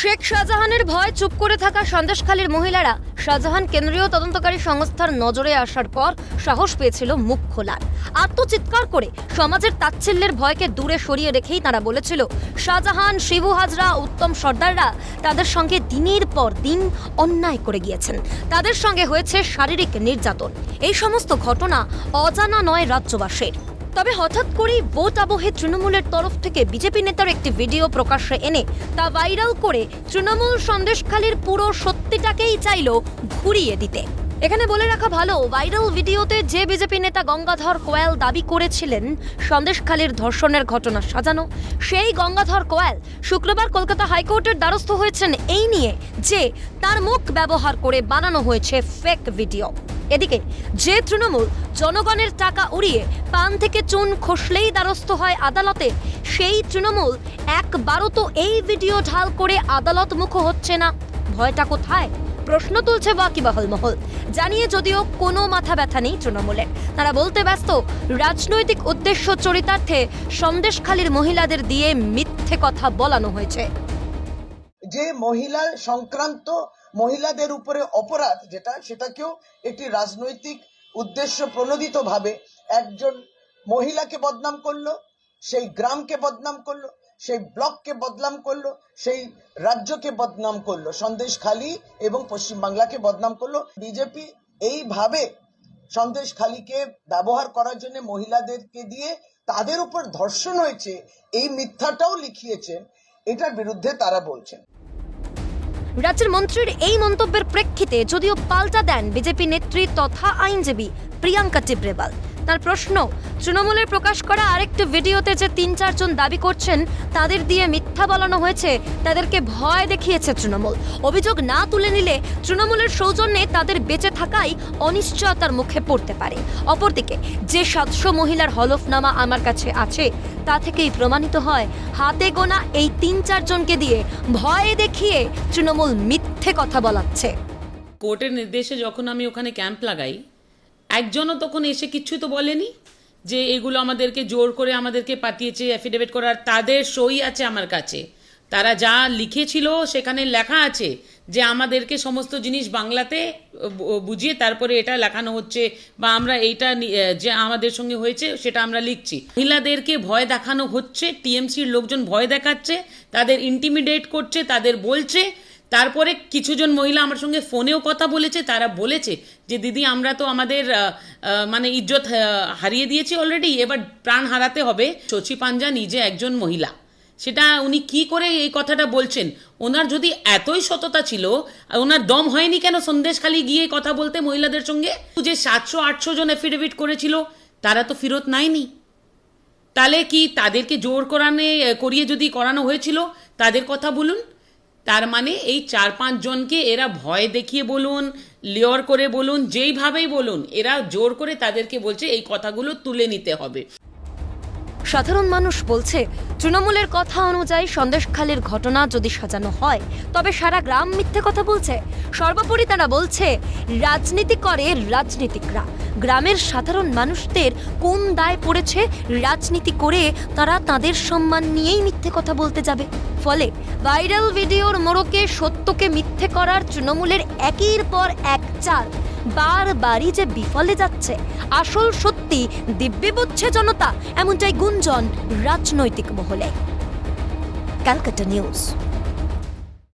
শেখ শাহজাহানের ভয় চুপ করে থাকা সন্দেশখালীর মহিলারা শাহজাহান কেন্দ্রীয় তদন্তকারী সংস্থার নজরে আসার পর সাহস পেয়েছিল মুখ খোলার। আত্মচিৎকার করে সমাজের তাচ্ছিল্যের ভয়কে দূরে সরিয়ে রেখেই তারা বলেছিল, শাহজাহান, শিবু হাজরা, উত্তম সর্দাররা তাদের সঙ্গে দিনের পর দিন অন্যায় করে গিয়েছেন। তাদের সঙ্গে হয়েছে শারীরিক নির্যাতন। এই সমস্ত ঘটনা অজানা নয় রাজ্যবাসীর। তবে হঠাৎ করেই ভোট আবহে তৃণমূলের তরফ থেকে বিজেপি নেতার একটি ভিডিও প্রকাশ্যে এনে তা ভাইরাল করে তৃণমূল সন্দেশখালীর পুরো সত্যিটাকেই চাইল ঘুরিয়ে দিতে। এখানে বলে রাখা ভালো, ভাইরাল ভিডিওতে যে বিজেপি নেতা গঙ্গাধর কোয়াল দাবি করেছিলেন সন্দেশখালীর ধর্ষণের ঘটনা সাজানো, সেই গঙ্গাধর কোয়াল শুক্রবার কলকাতা হাইকোর্টের দ্বারস্থ হয়েছেন এই নিয়ে যে তার মুখ ব্যবহার করে বানানো হয়েছে ফেক ভিডিও এদিকে, যে তৃণমূল জনগণের টাকা উড়িয়ে পান থেকে চুন খসলেই দ্বারস্থ হয় আদালতে, সেই তৃণমূল একবারও তো এই ভিডিও ঢাল করে আদালত মুখ হচ্ছে না। ভয়টা কোথায়? প্রশ্ন তুলছে ওয়াকিবাহল মহল। জানিয়ে যদিও কোনো মাথা ব্যথা নেই তৃণমূলের। তারা বলতে ব্যস্ত, রাজনৈতিক উদ্দেশ্য চরিতার্থে সন্দেশখালীর মহিলাদের দিয়ে মিথ্যে কথা বলানো হয়েছে। যে মহিলা সংক্রান্ত মহিলাদের উপরে অপরাধ, যেটা সেটাকেও একটি রাজনৈতিক উদ্দেশ্য প্রণোদিত ভাবে একজন মহিলাকে বদনাম করল, সেই গ্রামকে বদনাম করল, সেই ব্লককে বদনাম করল, সেই রাজ্যকে বদনাম করল, সন্দেশখালী এবং পশ্চিমবাংলাকে বদনাম করল। বিজেপি এইভাবে সন্দেশখালীকে ব্যবহার করার জন্য মহিলাদেরকে দিয়ে তাদের উপর ধর্ষণ হয়েছে, এই মিথ্যাটাও লিখিয়েছেন, এটার বিরুদ্ধে তারা বলছেন। রাজ্যের মন্ত্রীর এই মন্তব্যের প্রেক্ষিতে যদিও পাল্টা দেন বিজেপি নেত্রী তথা আইনজীবী প্রিয়াঙ্কা টিব্রেবাল তার প্রশ্ন তৃণমূলের প্রকাশ করা আরেকটি ভিডিওতে যে তিন, চারজন দাবি করছেন, তাদের দিয়ে মিথ্যা বলানো হয়েছে, তাদেরকে ভয় দেখিয়েছে তৃণমূল। অভিযোগ না তুলে নিলে তৃণমূলের সৌজন্যে তাদের বেঁচে থাকাই অনিশ্চয়তার মুখে পড়তে পারে। অপরদিকে, যে সাতশো মহিলার হলফনামা আমার কাছে আছে, তা থেকেই প্রমাণিত হয়, হাতে গোনা এই তিন, চারজনকে দিয়ে ভয়ে দেখিয়ে তৃণমূল মিথ্যে কথা বলাচ্ছে। কোর্টের নির্দেশে যখন আমি ওখানে ক্যাম্প লাগাই একজনও তখন এসে কিচ্ছু তো বলেনি যে এগুলো আমাদেরকে জোর করে আমাদেরকে পাঠিয়েছে অ্যাফিডেভিট করার তাদের সই আছে আমার কাছে। তারা যা লিখেছিল সেখানে লেখা আছে যে আমাদেরকে সমস্ত জিনিস বাংলাতে বুঝিয়ে তারপরে এটা লেখানো হচ্ছে বা আমরা এইটা যে আমাদের সঙ্গে হয়েছে সেটা আমরা লিখছি। মহিলাদেরকে ভয় দেখানো হচ্ছে, টিএমসির লোকজন ভয় দেখাচ্ছে, তাদের ইন্টিমিডেট করছে, তাদের বলছে তারপরে কিছুজন মহিলা আমার সঙ্গে ফোনেও কথা বলেছে, তারা বলেছে যে, দিদি, আমরা তো আমাদের মানে ইজ্জত হারিয়ে দিয়েছি অলরেডি এবার প্রাণ হারাতে হবে। শচী পাঞ্জা নিজে একজন মহিলা। সেটা উনি কি করে এই কথাটা বলছেন? ওনার যদি এতই সততা ছিল, ওনার দম হয়নি কেন সন্দেশখালি গিয়ে কথা বলতে মহিলাদের সঙ্গে? যে সাতশো, আটশো জন এফিডেভিট করেছিল, তারা তো ফেরত নেয়নি তাহলে কি তাদেরকে জোর করানে, করিয়ে যদি করানো হয়েছিল, তাদের কথা বলুন। তার মানে এই চার পাঁচ জনকে এরা ভয় দেখিয়ে বলুন, লিওর করে বলুন, যেইভাবেই বলুন, এরা জোর করে তাদেরকে বলছে এই কথাগুলো তুলে নিতে হবে। সাধারণ মানুষ বলছে, তৃণমূলের কথা অনুযায়ী সন্দেশখালীর ঘটনা যদি সাজানো হয়, তবে সারা গ্রাম মিথ্যে কথা বলছে। সর্বোপরি তারা বলছে, রাজনীতি করে রাজনীতিকরা। গ্রামের সাধারণ মানুষদের কোন দায় পড়েছে রাজনীতি করে তারা তাদের সম্মান নিয়েই মিথ্যে কথা বলতে যাবে। ফলে ভাইরাল ভিডিওর মোড়কে সত্যকে মিথ্যে করার তৃণমূলের একের পর এক চাল। বারবারই যে বিফলে যাচ্ছে, আসল সত্যি দিব্যি বুঝছে জনতা, এমনটাই গুঞ্জন রাজনৈতিক মহলে। Calcutta news.